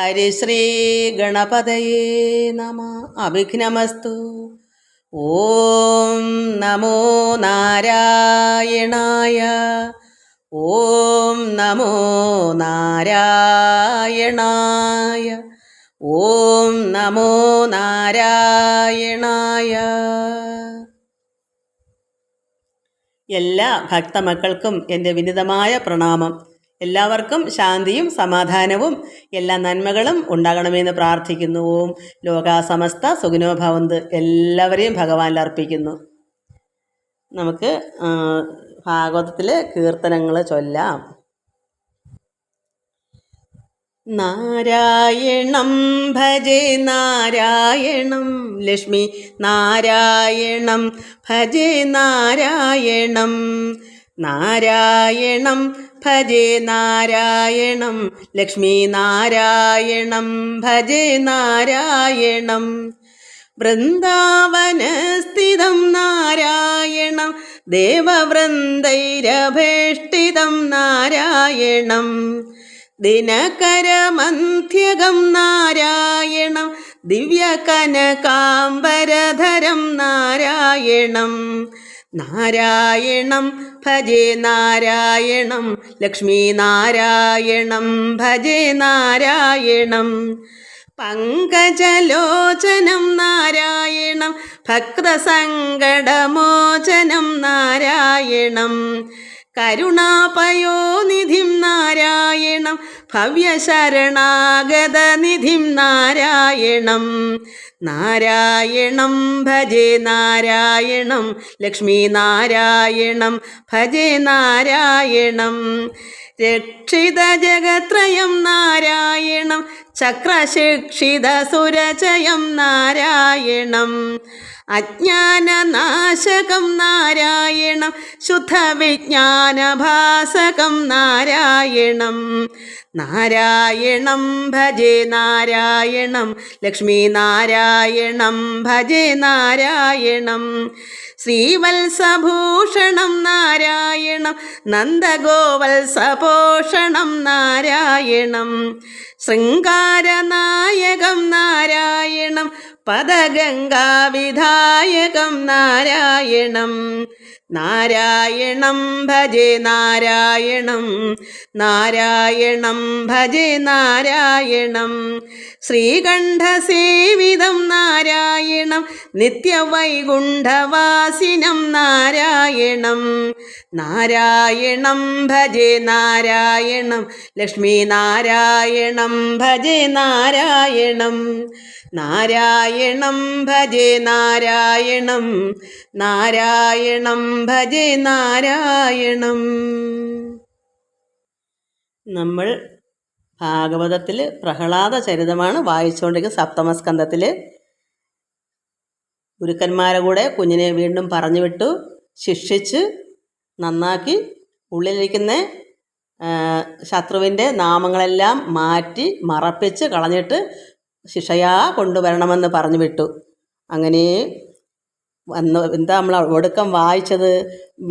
ഹരിശ്രീ ഗണപതയേ നമ. അഭിഘ്നമസ്തു. ഓം നമോ നാരായണായ. ഓം നമോ നാരായണായ. ഓം നമോ നാരായണായ. എല്ലാ ഭക്തമക്കൾക്കും എന്റെ വിനിതമായ പ്രണാമം. എല്ലാവർക്കും ശാന്തിയും സമാധാനവും എല്ലാ നന്മകളും ഉണ്ടാകണമെന്ന് പ്രാർത്ഥിക്കുന്നു. ഓം ലോകാസമസ്ത സുഖിനോ ഭവന്ത്. എല്ലാവരെയും ഭഗവാനിൽ അർപ്പിക്കുന്നു. നമുക്ക് ഭാഗവതത്തിലെ കീർത്തനങ്ങൾ ചൊല്ലാം. നാരായണം ഭജേ നാരായണം ലക്ഷ്മി നാരായണം ഭജേ നാരായണം. നാരായണം ഭജേ നാരായണം. ലക്ഷ്മി നാരായണം. ഭജേ നാരായണം. വൃന്ദാവനസ്ഥിതം നാരായണം. ദേവവൃന്ദൈരഭേഷ്ടിതം നാരായണം. ദിനകരമന്ത്യകം നാരായണം. ദിവ്യകനകാംബരധരം നാരായണം. നാരായണം ഭജേ നാരായണം ലക്ഷ്മി നാരായണം ഭജേ നാരായണം. പങ്കജലോചനം നാരായണം ഭക്തസങ്കടമോചനം നാരായണം. കരുണാപയോനിധിം നാരായണം ഭവ്യശരണാഗതനിധിം നാരായണം. നാരായണം ഭജേ നാരായണം. ലക്ഷ്മീ നാരായണം ഭജേ നാരായണം. രക്ഷിത ജഗത്രയം നാരായണം. ചക്രശിക്ഷിത സുരചയം നാരായണം. അജ്ഞാനനാശകം നാരായണം ശുദ്ധവിജ്ഞാനഭാസകം നാരായണം. നാരായണം ഭജേ നാരായണം ലക്ഷ്മീ നാരായണം ഭജേ നാരായണം. ശ്രീവത്സഭൂഷണം നാരായണം നന്ദഗോവത്സപോഷണം നാരായണം. ശൃംഗാരനായ പദഗംഗാവിധായകം നാരായണം. നാരായണം ഭജേ നാരായണം. നാരായണം ഭജേ നാരായണം. ശ്രീകണ്ഠസേവിതം നാരായണം. നിത്യവൈകുണ്ഠവാസിനം നാരായണം. നാരായണം ഭജേ നാരായണം. ലക്ഷ്മി നാരായണം ഭജേ നാരായണം. നാരായണം ഭജേ നാരായണം. നാരായണം ഭജേ നാരായണം. നമ്മൾ ഭാഗവതത്തിൽ പ്രഹ്ലാദ ചരിതമാണ് വായിച്ചുകൊണ്ടിരിക്കുന്നത് സപ്തമസ്കന്ധത്തിൽ ഗുരുക്കന്മാരെ കൂടെ കുഞ്ഞിനെ വീണ്ടും പറഞ്ഞു വിട്ടു ശിക്ഷിച്ച് നന്നാക്കി ഉള്ളിലിരിക്കുന്ന ശത്രുവിന്റെ നാമങ്ങളെല്ലാം മാറ്റി മറപ്പിച്ച് കളഞ്ഞിട്ട് ശിക്ഷയാ കൊണ്ടുവരണമെന്ന് പറഞ്ഞു വിട്ടു. അങ്ങനെ വന്ന് എന്താ നമ്മൾ ഒടുക്കം വായിച്ചത്?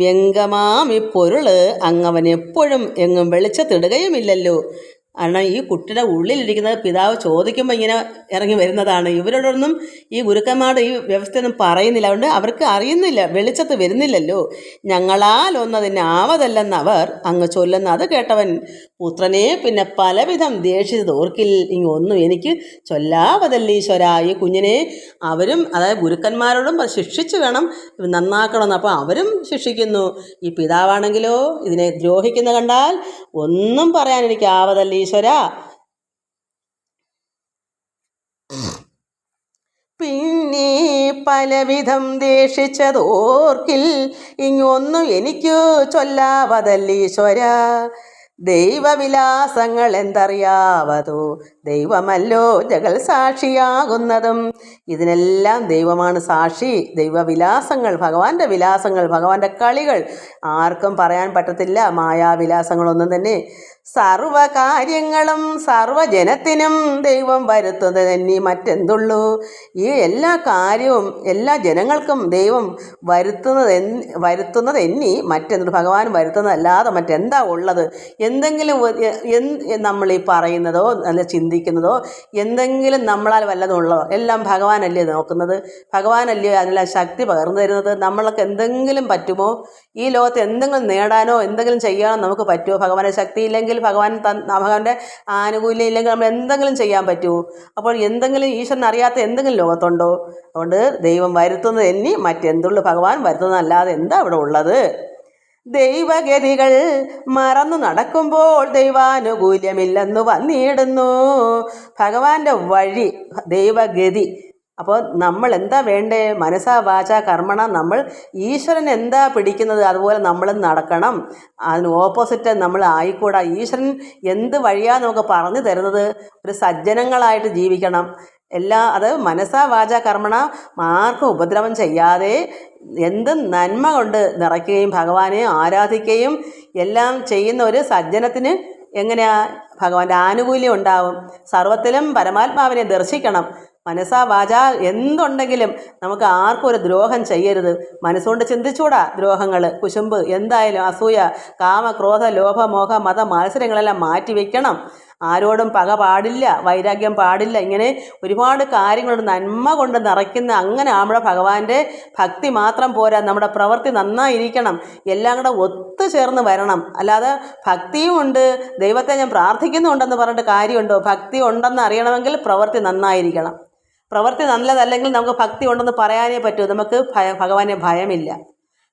വ്യംഗമാം ഈ പൊരുൾ അങ്ങവൻ എപ്പോഴും എങ്ങും വെളിച്ചത്തിടുകയുമില്ലല്ലോ. കാരണം ഈ കുട്ടിയുടെ ഉള്ളിലിരിക്കുന്നത് പിതാവ് ചോദിക്കുമ്പോൾ ഇങ്ങനെ ഇറങ്ങി വരുന്നതാണ്. ഇവരോടൊന്നും ഈ ഗുരുക്കന്മാരുടെ ഈ വ്യവസ്ഥയൊന്നും പറയുന്നില്ല. അതുകൊണ്ട് അവർക്ക് അറിയുന്നില്ല വെളിച്ചത്ത് വരുന്നില്ലല്ലോ. ഞങ്ങളാൽ ഒന്നതിന് ആവതല്ലെന്ന് അവർ അങ്ങ് ചൊല്ലുന്ന അത് കേട്ടവൻ പുത്രനെ പിന്നെ പലവിധം ദേഷിച്ചത് ഓർക്കിൽ ഇങ്ങൊന്നും എനിക്ക് ചൊല്ലാവതല്ലീശ്വര ഈ കുഞ്ഞിനെ അവരും അതായത് ഗുരുക്കന്മാരോടും ശിക്ഷിച്ച് വേണം നന്നാക്കണം അപ്പോൾ അവരും ശിക്ഷിക്കുന്നു. ഈ പിതാവാണെങ്കിലോ ഇതിനെ ദ്രോഹിക്കുന്ന കണ്ടാൽ ഒന്നും പറയാൻ എനിക്ക് ആവതല്ലീശ്വര പിന്നെ പലവിധം ദേഷിച്ചതോർക്കിൽ ഇങ്ങൊന്നും എനിക്കു ചൊല്ലാവതല്ലീശ്വര ദൈവവിലാസങ്ങൾ എന്തറിയാവതോ ദൈവമല്ലോ ജഗൽ സാക്ഷിയാകുന്നതും. ഇതിനെല്ലാം ദൈവമാണ് സാക്ഷി. ദൈവവിലാസങ്ങൾ ഭഗവാന്റെ വിലാസങ്ങൾ ഭഗവാന്റെ കളികൾ. ആർക്കും പറയാൻ പറ്റത്തില്ല. മായാവിലാസങ്ങളൊന്നും തന്നെ സർവകാര്യങ്ങളും സർവജനത്തിനും ദൈവം വരുത്തുന്നത് തന്നെ മറ്റെന്തുള്ളൂ? ഈ എല്ലാ കാര്യവും എല്ലാ ജനങ്ങൾക്കും ദൈവം വരുത്തുന്നത് വരുത്തുന്നത് എന്നീ മറ്റെന്തു ഭഗവാൻ വരുത്തുന്നതല്ലാതെ മറ്റെന്താ ഉള്ളത്? എന്തെങ്കിലും നമ്മൾ ഈ പറയുന്നതോ അല്ല ചിന്തിക്കുന്നതോ എന്തെങ്കിലും നമ്മളാൽ വല്ലതുള്ളതോ എല്ലാം ഭഗവാനല്ലേ നോക്കുന്നത്? ഭഗവാനല്ലേ അതിനുള്ള ശക്തി പകർന്നു തരുന്നത്? നമ്മൾക്ക് എന്തെങ്കിലും പറ്റുമോ? ഈ ലോകത്ത് എന്തെങ്കിലും നേടാനോ എന്തെങ്കിലും ചെയ്യാനോ നമുക്ക് പറ്റുമോ? ഭഗവാനെ ശക്തി ഭഗവാൻ ഭഗവാന്റെ ആനുകൂല്യം ഇല്ലെങ്കിൽ നമ്മൾ എന്തെങ്കിലും ചെയ്യാൻ പറ്റുമോ അപ്പോൾ എന്തെങ്കിലും ഈശ്വരൻ അറിയാത്ത എന്തെങ്കിലും ലോകത്തുണ്ടോ? അതുകൊണ്ട് ദൈവം വരുത്തുന്നത് എന്നി മറ്റെന്തുള്ളു? ഭഗവാൻ വരുത്തുന്നതല്ലാതെ എന്താ അവിടെ ഉള്ളത്? ദൈവഗതികൾ മറന്നു നടക്കുമ്പോൾ ദൈവാനുകൂല്യമില്ലെന്ന് വന്നിടുന്നു. ഭഗവാന്റെ വഴി ദൈവഗതി അപ്പോൾ നമ്മൾ എന്താ വേണ്ടേ? മനസ്സാ വാച കർമ്മണ നമ്മൾ ഈശ്വരൻ എന്താ പിടിക്കുന്നത്? അതുപോലെ നമ്മൾ നടക്കണം. അതിന് ഓപ്പോസിറ്റ് നമ്മൾ ആയിക്കൂടാ. ഈശ്വരൻ എന്ത് വഴിയാണ് നമുക്ക് പറഞ്ഞു തരുന്നത്? ഒരു സജ്ജനങ്ങളായിട്ട് ജീവിക്കണം. എല്ലാ അത് മനസ്സാ വാച കർമ്മണ ആർക്കും ഉപദ്രവം ചെയ്യാതെ എന്ത് നന്മ കൊണ്ട് നിറയ്ക്കുകയും ഭഗവാനെ ആരാധിക്കുകയും എല്ലാം ചെയ്യുന്ന ഒരു സജ്ജനത്തിന് എങ്ങനെയാ ഭഗവാന്റെ ആനുകൂല്യം ഉണ്ടാവും? സർവത്തിലും പരമാത്മാവിനെ ദർശിക്കണം. മനസ്സാ വാച എന്തുണ്ടെങ്കിലും നമുക്ക് ആർക്കും ഒരു ദ്രോഹം ചെയ്യരുത്. മനസ്സുകൊണ്ട് ചിന്തിച്ചൂടാ ദ്രോഹങ്ങൾ കുശുമ്പ് എന്തായാലും അസൂയ കാമ ക്രോധ ലോഭ മോഹ മത മത്സരങ്ങളെല്ലാം മാറ്റി വെക്കണം. ആരോടും പക പാടില്ല വൈരാഗ്യം പാടില്ല. ഇങ്ങനെ ഒരുപാട് കാര്യങ്ങളുണ്ട് നന്മ കൊണ്ട് നിറയ്ക്കുന്ന അങ്ങനെ നമ്മുടെ ഭഗവാന്റെ ഭക്തി മാത്രം പോരാ. നമ്മുടെ പ്രവൃത്തി നന്നായിരിക്കണം. എല്ലാം കൂടെ ഒത്തുചേർന്ന് വരണം. അല്ലാതെ ഭക്തിയും ഉണ്ട്. ദൈവത്തെ ഞാൻ പ്രാർത്ഥിക്കുന്നുണ്ടെന്ന് പറഞ്ഞിട്ട് കാര്യമുണ്ടോ? ഭക്തി ഉണ്ടെന്ന് അറിയണമെങ്കിൽ പ്രവൃത്തി നന്നായിരിക്കണം. പ്രവൃത്തി നല്ലതല്ലെങ്കിൽ നമുക്ക് ഭക്തി ഉണ്ടെന്ന് പറയാനേ പറ്റൂ. നമുക്ക് ഭയ ഭഗവാനെ ഭയമില്ല.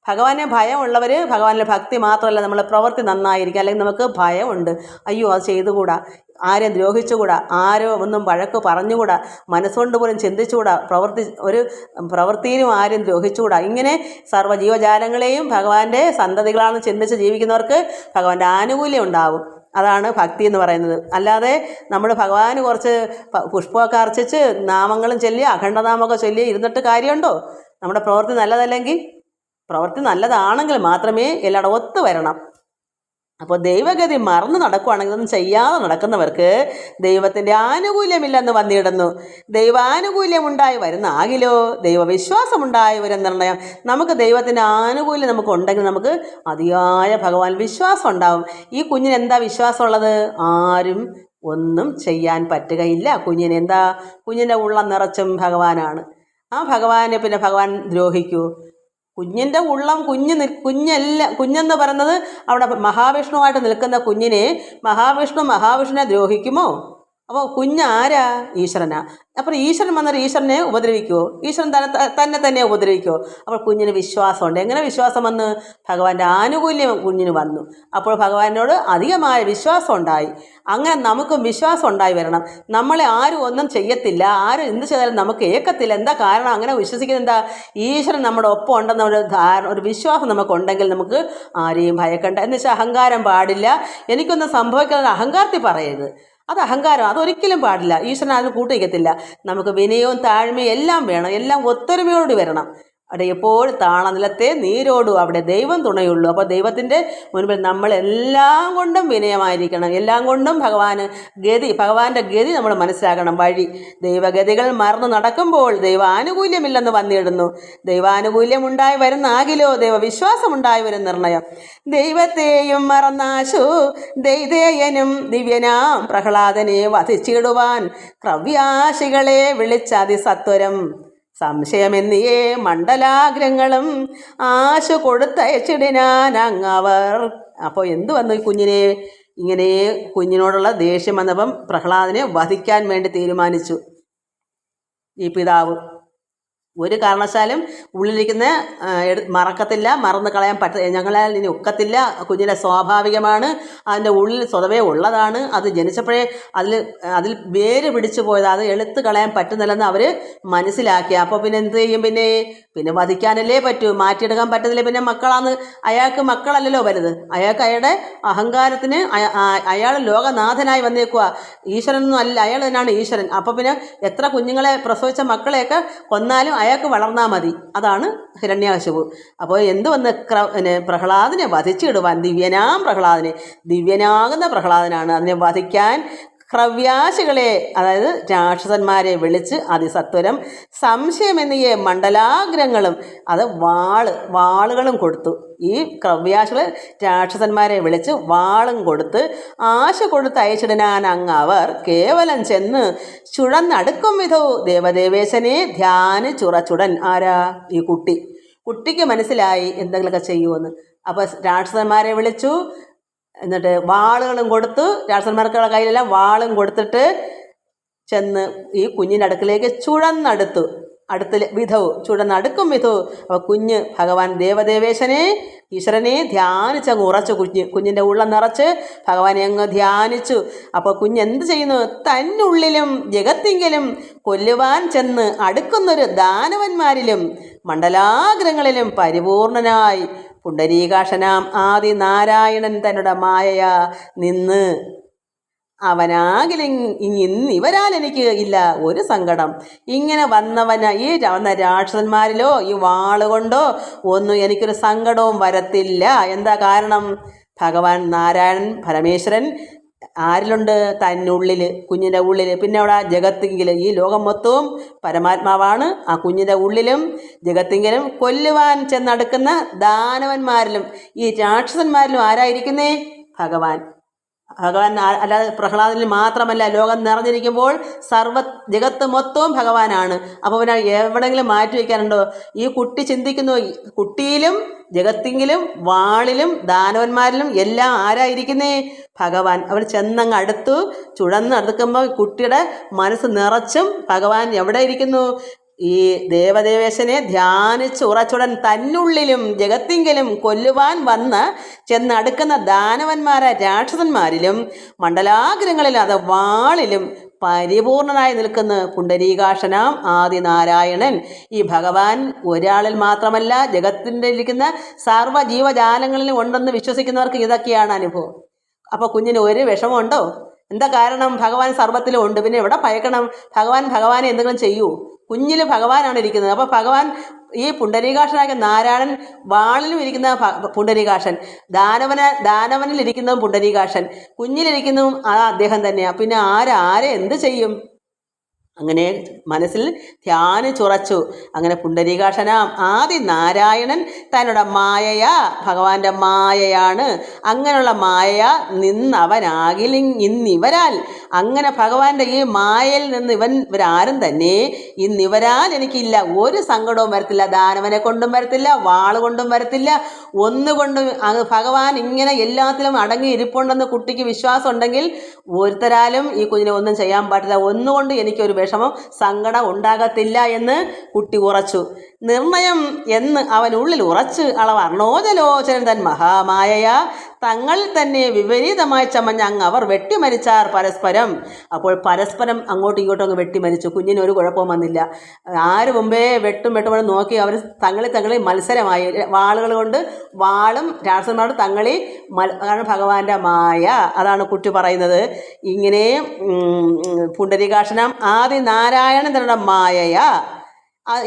ഭഗവാനെ ഭയമുള്ളവർ ഭഗവാനിലെ ഭക്തി മാത്രമല്ല നമ്മൾ പ്രവൃത്തി നന്നായിരിക്കും. അല്ലെങ്കിൽ നമുക്ക് ഭയമുണ്ട്. അയ്യോ അത് ചെയ്തുകൂടാ? ആരെയും ദ്രോഹിച്ചുകൂടാ? ആരോ ഒന്നും വഴക്ക് പറഞ്ഞുകൂടാ? മനസ്സുകൊണ്ട് പോലും ചിന്തിച്ചുകൂടാ? പ്രവൃത്തി ഒരു പ്രവൃത്തിയിലും ആരും ദ്രോഹിച്ചുകൂടാ? ഇങ്ങനെ സർവ ജീവജാലങ്ങളെയും ഭഗവാന്റെ സന്തതികളാണെന്ന് ചിന്തിച്ച് ജീവിക്കുന്നവർക്ക് ഭഗവാന്റെ ആനുകൂല്യം ഉണ്ടാവും. അതാണ് ഭക്തി എന്ന് പറയുന്നത്. അല്ലാതെ നമ്മൾ ഭഗവാന് കുറച്ച് പുഷ്പമൊക്കെ അർച്ചിച്ച് നാമങ്ങളും ചൊല്ലി അഖണ്ഡനാമമൊക്കെ ചൊല്ലി ഇരുന്നിട്ട് കാര്യമുണ്ടോ? നമ്മുടെ പ്രവൃത്തി നല്ലതല്ലെങ്കിൽ പ്രവൃത്തി നല്ലതാണെങ്കിൽ മാത്രമേ എല്ലാവരും ഒത്തു വരണം. അപ്പോൾ ദൈവഗതി മറന്നു നടക്കുകയാണെങ്കിൽ ഒന്നും ചെയ്യാതെ നടക്കുന്നവർക്ക് ദൈവത്തിന്റെ ആനുകൂല്യമില്ലെന്ന് വന്നിടുന്നു. ദൈവാനുകൂല്യം ഉണ്ടായി വരുന്ന ആകിലോ ദൈവവിശ്വാസം ഉണ്ടായി വരും നിർണയം നമുക്ക് ദൈവത്തിന്റെ ആനുകൂല്യം നമുക്ക് ഉണ്ടെങ്കിൽ നമുക്ക് അതിയായ ഭഗവാൻ വിശ്വാസം ഉണ്ടാവും ഈ കുഞ്ഞിന് എന്താ വിശ്വാസമുള്ളത്? ആരും ഒന്നും ചെയ്യാൻ പറ്റുകയില്ല. കുഞ്ഞിന് എന്താ? കുഞ്ഞിന്റെ ഉള്ളം നിറച്ചും ഭഗവാനാണ്. ആ ഭഗവാനെ പിന്നെ ഭഗവാൻ ദ്രോഹിക്കൂ. കുഞ്ഞിന്റെ ഉള്ളം കുഞ്ഞ് നി കുഞ്ഞല്ല കുഞ്ഞെന്ന് പറയുന്നത് അവിടെ മഹാവിഷ്ണുവായിട്ട് നിൽക്കുന്ന കുഞ്ഞിനെ മഹാവിഷ്ണു മഹാവിഷ്ണുവിനെ ദ്രോഹിക്കുമോ? അപ്പോൾ കുഞ്ഞ് ആരാ ഈശ്വരനാ? അപ്പോൾ ഈശ്വരൻ വന്നൊരു ഈശ്വരനെ ഉപദ്രവിക്കുമോ ഈശ്വരൻ തന്നെ തന്നെ തന്നെ ഉപദ്രവിക്കുമോ അപ്പോൾ കുഞ്ഞിന് വിശ്വാസമുണ്ട്. എങ്ങനെ വിശ്വാസം വന്ന്? ഭഗവാന്റെ ആനുകൂല്യം കുഞ്ഞിന് വന്നു. അപ്പോൾ ഭഗവാനോട് അധികമായ വിശ്വാസം ഉണ്ടായി അങ്ങനെ നമുക്കും വിശ്വാസം ഉണ്ടായി വരണം. നമ്മളെ ആരും ഒന്നും ചെയ്യത്തില്ല. ആരും എന്ത് ചെയ്താലും നമുക്ക് ഏക്കത്തില്ല. എന്താ കാരണം? അങ്ങനെ വിശ്വസിക്കുന്നത് എന്താ? ഈശ്വരൻ നമ്മുടെ ഒപ്പം ഉണ്ടെന്ന ഒരു ധാരണ ഒരു വിശ്വാസം നമുക്കുണ്ടെങ്കിൽ നമുക്ക് ആരെയും ഭയക്കണ്ട. എന്ന് വെച്ചാൽ അഹങ്കാരം പാടില്ല. എനിക്കൊന്നും സംഭവിക്കാതെ അഹങ്കാരത്തിൽ പറയരുത്. അത് അഹങ്കാരം അതൊരിക്കലും പാടില്ല. ഈശ്വരൻ അതിന് കൂട്ടിക്കത്തില്ല നമുക്ക് വിനയവും താഴ്മയും എല്ലാം വേണം. എല്ലാം ഒത്തൊരുമയോട് വരണം. അവിടെ എപ്പോഴും താളനിലത്തെ നീരോടും അവിടെ ദൈവം തുണയുള്ളൂ. അപ്പോൾ ദൈവത്തിന്റെ മുൻപിൽ നമ്മൾ എല്ലാം കൊണ്ടും വിനയമായിരിക്കണം. എല്ലാം കൊണ്ടും ഭഗവാന് ഗതി ഭഗവാന്റെ ഗതി നമ്മൾ മനസ്സിലാക്കണം. വഴി ദൈവഗതികൾ മറന്നു നടക്കുമ്പോൾ ദൈവാനുകൂല്യമില്ലെന്ന് വന്നിടുന്നു. ദൈവാനുകൂല്യം ഉണ്ടായി വരുന്ന ആകിലോ ദൈവവിശ്വാസം ഉണ്ടായി വരും നിർണയം. ദൈവത്തെയും മറന്നാശു ദൈതേയനും ദിവ്യനാം പ്രഹ്ലാദനെ വധിച്ചിടുവാൻ ക്രവ്യാശികളെ വിളിച്ചതിസത്വരം സംശയമെന്നിയേ മണ്ഡലാഗ്രങ്ങളും ആശു കൊടുത്തയച്ചിടിനാൻ അങ്ങവർ അപ്പോൾ എന്തു വന്നു കുഞ്ഞിനെ? ഇങ്ങനെ കുഞ്ഞിനോടുള്ള ദേഷ്യം വന്നപ്പം പ്രഹ്ലാദിനെ വധിക്കാൻ വേണ്ടി തീരുമാനിച്ചു. ഈ പിതാവ് ഒരു കാരണവശാലും ഉള്ളിലിരിക്കുന്ന മറക്കത്തില്ല മറന്നു കളയാൻ പറ്റ ഞങ്ങളാൽ ഇനി ഒക്കത്തില്ല കുഞ്ഞിലെ സ്വാഭാവികമാണ് അതിന്റെ ഉള്ളിൽ സ്വതവേ ഉള്ളതാണ് അത് ജനിച്ചപ്പോഴേ അതിൽ അതിൽ വേര് പിടിച്ചു പോയത് അത് എടുത്ത് കളയാൻ പറ്റുന്നില്ലെന്ന് അവർ മനസ്സിലാക്കി. അപ്പോൾ പിന്നെ എന്ത് ചെയ്യും? പിന്നെ പിന്നെ വധിക്കാനല്ലേ പറ്റൂ മാറ്റിയെടുക്കാൻ പറ്റത്തില്ല? പിന്നെ മക്കളാന്ന് അയാൾക്ക് മക്കളല്ലല്ലോ വലുത്. അയാൾക്ക് അയാളുടെ അഹങ്കാരത്തിന് അയാൾ ലോകനാഥനായി വന്നേക്കുക ഈശ്വരനൊന്നും അല്ല അയാൾ തന്നെയാണ് ഈശ്വരൻ. അപ്പോൾ പിന്നെ എത്ര കുഞ്ഞുങ്ങളെ പ്രസവിച്ച മക്കളെയൊക്കെ കൊന്നാലും അയാൾക്ക് വളർന്നാൽ മതി. അതാണ് ഹിരണ്യാകശിപു അപ്പോൾ എന്ത് വന്ന് പ്രഹ്ലാദിനെ വധിച്ചിടുവാൻ ദിവ്യനാം പ്രഹ്ലാദിനെ. ദിവ്യനാകുന്ന പ്രഹ്ലാദനാണ്. അതിനെ വധിക്കാൻ ക്രവ്യാശികളെ അതായത് രാക്ഷസന്മാരെ വിളിച്ച് അതിസത്വരം സംശയമെന്നിയ മണ്ഡലാഗ്രങ്ങളും അത് വാൾ വാളുകളും കൊടുത്തു. ഈ ക്രവ്യാശികൾ രാക്ഷസന്മാരെ വിളിച്ച് വാളും കൊടുത്ത് ആശ കൊടുത്ത് അയച്ചിടാൻ അങ്ങ് അവർ കേവലം ചെന്ന് ചുഴന്നടുക്കും വിധവും ദേവദേവേശനെ ധ്യാന ചുടൻ ആരാ? ഈ കുട്ടി. കുട്ടിക്ക് മനസ്സിലായി എന്തെങ്കിലുമൊക്കെ ചെയ്യുമെന്ന് അപ്പോൾ രാക്ഷസന്മാരെ വിളിച്ചു. എന്നിട്ട് വാളുകളും കൊടുത്തു. രാജസന്മാർക്കുള്ള കയ്യിലെല്ലാം വാളും കൊടുത്തിട്ട് ചെന്ന് ഈ കുഞ്ഞിന്റെ അടുക്കിലേക്ക് ചുഴന്നടുത്തു. അടുത്തിൽ വിധവു ചുഴന്നടുക്കും വിധു അപ്പോൾ കുഞ്ഞ് ഭഗവാൻ ദേവദേവേശനെ ഈശ്വരനെ ധ്യാനിച്ചങ്ങ് ഉറച്ചു കുഞ്ഞ് കുഞ്ഞിന്റെ ഉള്ളം നിറച്ച് ഭഗവാനെ അങ്ങ് ധ്യാനിച്ചു. അപ്പോൾ കുഞ്ഞ് എന്ത് ചെയ്യുന്നു? തന്നുള്ളിലും ജഗത്തിങ്കിലും കൊല്ലുവാൻ ചെന്ന് അടുക്കുന്നൊരു ദാനവന്മാരിലും മണ്ഡലാഗ്രഹങ്ങളിലും പരിപൂർണനായി പുണ്ടരീകാശനാം ആദി നാരായണൻ തന്നുടെ മായ നിന്ന്. അവനാകിലും ഇന്നിവരാൽ എനിക്ക് ഇല്ല ഒരു സങ്കടം. ഇങ്ങനെ വന്നവന ഈ വന്ന രാക്ഷസന്മാരിലോ ഈ വാളുകൊണ്ടോ ഒന്നും എനിക്കൊരു സങ്കടവും വരത്തില്ല. എന്താ കാരണം? ഭഗവാൻ നാരായണൻ പരമേശ്വരൻ ആരിലുണ്ട് തന്നുള്ളിൽ കുഞ്ഞിന്റെ ഉള്ളിൽ പിന്നെ അവിടെ ജഗത്തിങ്കിൽ ഈ ലോകം മൊത്തവും പരമാത്മാവാണ്. ആ കുഞ്ഞിന്റെ ഉള്ളിലും ജഗത്തിങ്കിലും കൊല്ലുവാൻ ചെന്നടുക്കുന്ന ദാനവന്മാരിലും ഈ രാക്ഷസന്മാരിലും ആരായിരിക്കുന്നേ? ഭഗവാൻ. ഭഗവാൻ അല്ലാതെ പ്രഹ്ലാദനിൽ മാത്രമല്ല ലോകം നിറഞ്ഞിരിക്കുമ്പോൾ സർവ ജഗത്ത് മൊത്തവും ഭഗവാനാണ്. അപ്പോൾ പിന്നെ എവിടെയെങ്കിലും മാറ്റി വയ്ക്കാനുണ്ടോ ഈ കുട്ടി ചിന്തിക്കുന്നു കുട്ടിയിലും ജഗത്തിങ്കിലും വാളിലും ദാനവന്മാരിലും എല്ലാം ആരായിരിക്കുന്നേ? ഭഗവാൻ. അവർ ചെന്നങ്ങ് അടുത്തു ചുഴന്ന് അടുക്കുമ്പോൾ കുട്ടിയുടെ മനസ്സ് നിറച്ചും ഭഗവാൻ എവിടെ ഇരിക്കുന്നു ഈ ദേവദേവേശനെ ധ്യാനിച്ച് ഉറച്ചുടൻ തന്നുള്ളിലും ജഗത്തിങ്കിലും കൊല്ലുവാൻ വന്ന് ചെന്നടുക്കുന്ന ദാനവന്മാരെ രാക്ഷസന്മാരിലും മണ്ഡലാഗ്രഹങ്ങളിലും അത് വാളിലും പരിപൂർണനായി നിൽക്കുന്ന. പുണ്ടരീകാശനാം ആദിനാരായണൻ. ഈ ഭഗവാൻ ഒരാളിൽ മാത്രമല്ല ജഗത്തിന്റെ ഇരിക്കുന്ന സർവ ജീവജാലങ്ങളിലും ഉണ്ടെന്ന് വിശ്വസിക്കുന്നവർക്ക് ഇതൊക്കെയാണ് അനുഭവം. അപ്പോൾ കുഞ്ഞിന് ഒരു വിഷമമുണ്ടോ? എന്താ കാരണം? ഭഗവാൻ സർവത്തിലും ഉണ്ട്. പിന്നെ എവിടെ ഭയക്കണം? ഭഗവാൻ ഭഗവാനെ എന്തെങ്കിലും ചെയ്യൂ. കുഞ്ഞിൽ ഭഗവാനാണ് ഇരിക്കുന്നത്. അപ്പോൾ ഭഗവാൻ ഈ പുണ്ടരീകാക്ഷനായ നാരായണൻ വാളിലും ഇരിക്കുന്ന പുണ്ടരീകാക്ഷൻ ദാനവന ദാനവനിൽ ഇരിക്കുന്നതും പുണ്ടരീകാക്ഷൻ കുഞ്ഞിലിരിക്കുന്നതും ആ അദ്ദേഹം തന്നെയാണ് പിന്നെ ആരാരെ എന്ത് ചെയ്യും? അങ്ങനെ മനസ്സിൽ ധ്യാനിച്ചുറച്ചു അങ്ങനെ പുണ്ടരീകാക്ഷനാം ആദി നാരായണൻ തന്നോട് മായയാ ഭഗവാന്റെ മായയാണ് അങ്ങനെയുള്ള മായ നിന്നവനാകിൽ ഇന്നിവരാൽ. അങ്ങനെ ഭഗവാന്റെ ഈ മായയിൽ നിന്ന് ഇവൻ ഇവരാരും തന്നെ ഇന്നിവരാൽ എനിക്കില്ല. ഒരു സങ്കടവും വരത്തില്ല ദാനവനെ കൊണ്ടും വരത്തില്ല വാൾ കൊണ്ടും വരത്തില്ല. ഒന്നുകൊണ്ടും ഭഗവാൻ ഇങ്ങനെ എല്ലാത്തിലും അടങ്ങി ഇരിപ്പുണ്ടെന്ന് കുട്ടിക്ക് വിശ്വാസം ഉണ്ടെങ്കിൽ ഒരുത്തരാലും ഈ കുഞ്ഞിനെ ഒന്നും ചെയ്യാൻ പാടില്ല. ഒന്നുകൊണ്ട് എനിക്കൊരു വിഷമം സങ്കടം ഉണ്ടാകത്തില്ല എന്ന് കുട്ടി ഉറച്ചു. നിർണയം എന്ന് അവൻ ഉള്ളിൽ ഉറച്ച് അളവ് അർണോജലോചനൻ തൻ മഹാമായ തങ്ങൾ തന്നെ വിപരീതമായി ചമഞ്ഞ് അങ്ങ് അവർ വെട്ടിമരിച്ചാർ പരസ്പരം. അപ്പോൾ പരസ്പരം അങ്ങോട്ടും ഇങ്ങോട്ടും അങ്ങ് വെട്ടിമരിച്ചു. കുഞ്ഞിന് ഒരു കുഴപ്പവും വന്നില്ല. ആര് മുമ്പേ വെട്ടും വെട്ടും നോക്കി അവർ തങ്ങളെ തങ്ങളെ മത്സരമായി. വാളുകൾ കൊണ്ട് വാളും രാക്ഷസന്മാരോട് തങ്ങളെ മൽ ഭഗവാന്റെ മായ. അതാണ് കുട്ടി പറയുന്നത്. ഇങ്ങനെ പുണ്ടരികാഷണം ആദി നാരായണൻ തന്നെ മായയാ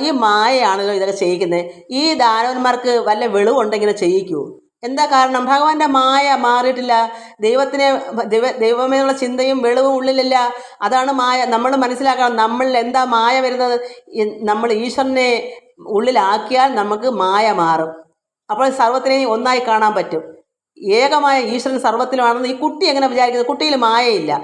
ഈ മായയാണല്ലോ ഇതൊക്കെ ചെയ്യിക്കുന്നത് ഈ ദാനവന്മാർക്ക് വല്ല വെളിവുണ്ടെങ്കിൽ ചെയ്യിക്കൂ. എന്താ കാരണം? ഭഗവാന്റെ മായ മാറിയിട്ടില്ല. ദൈവത്തിനെ ദൈവ ദൈവമേയുള്ള ചിന്തയും വെളിവും ഉള്ളിലില്ല. അതാണ് മായ. നമ്മൾ മനസ്സിലാക്കണം നമ്മളിൽ എന്താ മായ വരുന്നത്? നമ്മൾ ഈശ്വരനെ ഉള്ളിലാക്കിയാൽ നമുക്ക് മായ മാറും. അപ്പോൾ സർവത്തിനെയും ഒന്നായി കാണാൻ പറ്റും. ഏകമായ ഈശ്വരൻ സർവത്തിലുമാണെന്ന് ഈ കുട്ടി എങ്ങനെ വിചാരിക്കുന്നത് കുട്ടിയിൽ മായയില്ല.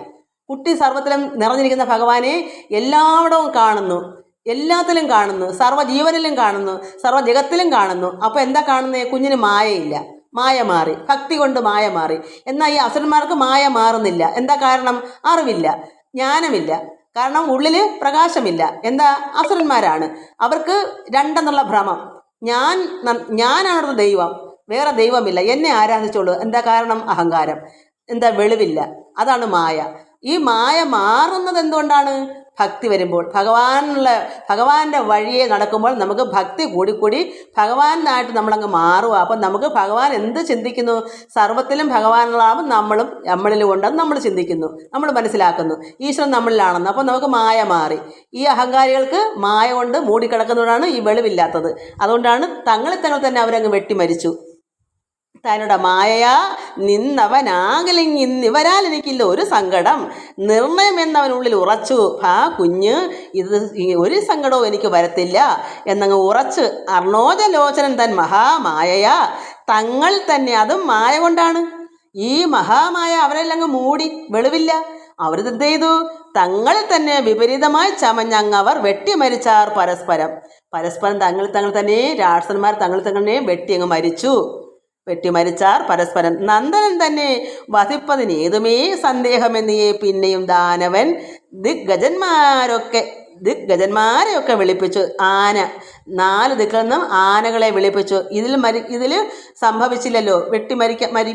കുട്ടി സർവത്തിലും നിറഞ്ഞിരിക്കുന്ന ഭഗവാനെ എല്ലായിടവും കാണുന്നു. എല്ലാത്തിലും കാണുന്നു. സർവജീവനിലും കാണുന്നു. സർവജഗത്തിലും കാണുന്നു. അപ്പോൾ എന്താ കാണുന്നത്? കുഞ്ഞിന് മായയില്ല. മായ മാറി ഭക്തി കൊണ്ട് മായ മാറി. എന്നാൽ ഈ അസുരന്മാർക്ക് മായ മാറുന്നില്ല. എന്താ കാരണം? അറിവില്ല ജ്ഞാനമില്ല. കാരണം ഉള്ളിൽ പ്രകാശമില്ല. എന്താ? അസുരന്മാരാണ്. അവർക്ക് രണ്ടെന്നുള്ള ഭ്രമം. ഞാൻ ഞാനാണ് ദൈവം. വേറെ ദൈവമില്ല. എന്നെ ആരാധിച്ചോളൂ. എന്താ കാരണം? അഹങ്കാരം. എന്താ? വെളിവില്ല. അതാണ് മായ. ഈ മായ മാറുന്നത് എന്തുകൊണ്ടാണ്? ഭക്തി വരുമ്പോൾ ഭഗവാനുള്ള ഭഗവാന്റെ വഴിയെ നടക്കുമ്പോൾ നമുക്ക് ഭക്തി കൂടിക്കൂടി ഭഗവാനായിട്ട് നമ്മളങ്ങ് മാറുക. അപ്പം നമുക്ക് ഭഗവാൻ എന്ത് ചിന്തിക്കുന്നു? സർവത്തിലും ഭഗവാനുള്ളതാകുമ്പോൾ നമ്മളും നമ്മളിലും ഉണ്ടെന്ന് നമ്മൾ ചിന്തിക്കുന്നു. നമ്മൾ മനസ്സിലാക്കുന്നു. ഈശ്വരൻ നമ്മളിലാണെന്ന്. അപ്പം നമുക്ക് മായ മാറി. ഈ അഹങ്കാരികൾക്ക് മായ കൊണ്ട് മൂടിക്കിടക്കുന്നതാണ് ഈ വെളിവില്ലാത്തത്. അതുകൊണ്ടാണ് തങ്ങളെ തങ്ങൾ തന്നെ അവരങ്ങ് വെട്ടി മരിച്ചു തന്നുടെ മായയാ നിന്നവനാകലിങ്ങിന്നിവരാൽ എനിക്കില്ല ഒരു സങ്കടം. നിർണയം എന്നവനുള്ളിൽ ഉറച്ചു ആ കുഞ്ഞ് ഇത് ഒരു സങ്കടവും എനിക്ക് വരത്തില്ല. എന്നങ്ങ് ഉറച്ച് അർണോജലോചനൻ തൻ മഹാമായയാ. തങ്ങൾ തന്നെ അതും മായ കൊണ്ടാണ്. ഈ മഹാമായ അവരെല്ലാം അങ്ങ് മൂടി വെളിവില്ല. അവർ ചെയ്തു? തങ്ങൾ തന്നെ വിപരീതമായി ചമഞ്ഞങ്ങവർ വെട്ടിമരിച്ചാർ പരസ്പരം. പരസ്പരം തങ്ങൾ തങ്ങൾ തന്നെ രാക്ഷസന്മാർ തങ്ങൾ തന്നെ വെട്ടി അങ്ങ് മരിച്ചു. വെട്ടിമരിച്ചാർ പരസ്പരം നന്ദനൻ തന്നെ വധിപ്പതിന് ഏതുമേ സന്ദേഹമെന്നിയേ പിന്നെയും ദാനവൻ ദിഗ്ഗജന്മാരൊക്കെ ദിഗ്ഗജന്മാരെയൊക്കെ വിളിപ്പിച്ചു. ആന നാല് ദിക്കിൽ നിന്നും ആനകളെ വിളിപ്പിച്ചു. ഇതിൽ മരി ഇതിൽ സംഭവിച്ചില്ലല്ലോ. വെട്ടി മരിക്ക മരി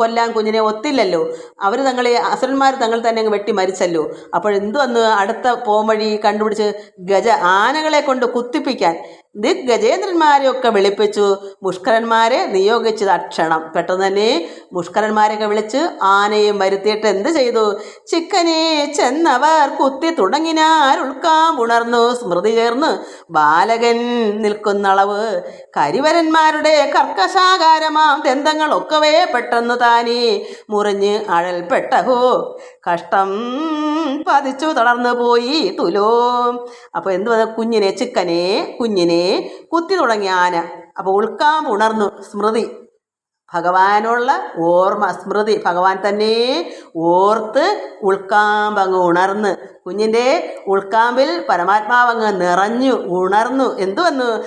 കൊല്ലാൻ കുഞ്ഞിനെ ഒത്തില്ലല്ലോ. അവർ തങ്ങളെ അസുരന്മാർ തങ്ങൾ തന്നെ അങ്ങ് വെട്ടി മരിച്ചല്ലോ അപ്പോൾ എന്തു വന്ന്? അടുത്ത പോംവഴി കണ്ടുപിടിച്ച് ഗജ ആനകളെ കൊണ്ട് കുത്തിപ്പിക്കാൻ. ദിഗ്ഗജേന്ദ്രന്മാരെയൊക്കെ വിളിപ്പിച്ചു. മുഷ്കരന്മാരെ നിയോഗിച്ചു തക്ഷണം പെട്ടെന്ന് തന്നെ മുഷ്കരന്മാരെയൊക്കെ വിളിച്ച് ആനയും വരുത്തിയിട്ട് എന്ത് ചെയ്തു? ചിക്കനെ ചെന്നവർ കുത്തി തുടങ്ങിനാൽ ഉൾക്കാം ഉണർന്നു. സ്മൃതി ചേർന്ന് ബാലകൻ നിൽക്കുന്നളവ്. കരിവരന്മാരുടെ കർക്കശാകാരമാം. ദന്തങ്ങളൊക്കവേ പെട്ടെന്ന് താനേ മുറിഞ്ഞ് അഴൽപ്പെട്ടഹോ കഷ്ടം പതിച്ചു തുടർന്നു പോയി തുലോ. അപ്പോൾ എന്ത് വന്ന? കുഞ്ഞിനെ ചിക്കനെ കുഞ്ഞിനെ കുത്തി തുടങ്ങി ആന. അപ്പോൾ ഉൾക്കാം ഉണർന്നു. സ്മൃതി. ഭഗവാനുള്ള ഓർമ്മ സ്മൃതി ഭഗവാൻ തന്നെ ഓർത്ത് ഉൾക്കാമ്പ് അങ്ങ് ഉണർന്ന് കുഞ്ഞിന്റെ ഉൾക്കാമ്പിൽ പരമാത്മാവ് അങ്ങ് നിറഞ്ഞു ഉണർന്നു. എന്തുവന്നു?